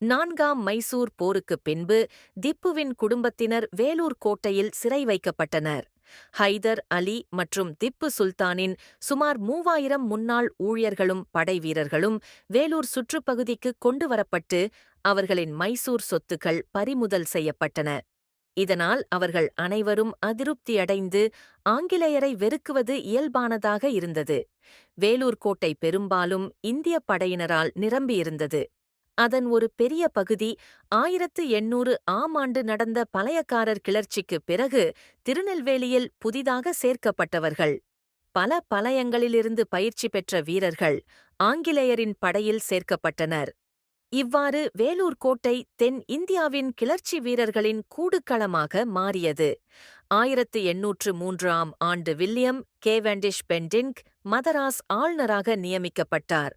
நான்காம் மைசூர் போருக்குப் பின்பு திப்புவின் குடும்பத்தினர் வேலூர் கோட்டையில் சிறை வைக்கப்பட்டனர். ஹைதர் அலி மற்றும் திப்பு சுல்தானின் சுமார் மூவாயிரம் முன்னாள் ஊழியர்களும் படைவீரர்களும் வேலூர் சுற்றுப்பகுதிக்கு கொண்டு வரப்பட்டு அவர்களின் மைசூர் சொத்துக்கள் பறிமுதல் செய்யப்பட்டன. இதனால் அவர்கள் அனைவரும் அதிருப்தியடைந்து ஆங்கிலேயரை வெறுக்குவது இயல்பானதாக இருந்தது. வேலூர் கோட்டை பெரும்பாலும் இந்திய படையினரால் நிரம்பியிருந்தது. அதன் ஒரு பெரிய பகுதி ஆயிரத்து எண்ணூறு ஆம் ஆண்டு நடந்த பழையக்காரர் கிளர்ச்சிக்குப் பிறகு திருநெல்வேலியில் புதிதாக சேர்க்கப்பட்டவர்கள். பல பலயங்களிலிருந்து பயிற்சி பெற்ற வீரர்கள் ஆங்கிலேயரின் படையில் சேர்க்கப்பட்டனர். இவ்வாறு வேலூர் கோட்டை தென் இந்தியாவின் கிளர்ச்சி வீரர்களின் கூடுக்களமாக மாறியது. ஆயிரத்து எண்ணூற்று மூன்றாம் ஆண்டு வில்லியம் கேவெண்டிஷ் பெண்டிங்க் மதராஸ் ஆளுநராக நியமிக்கப்பட்டார்.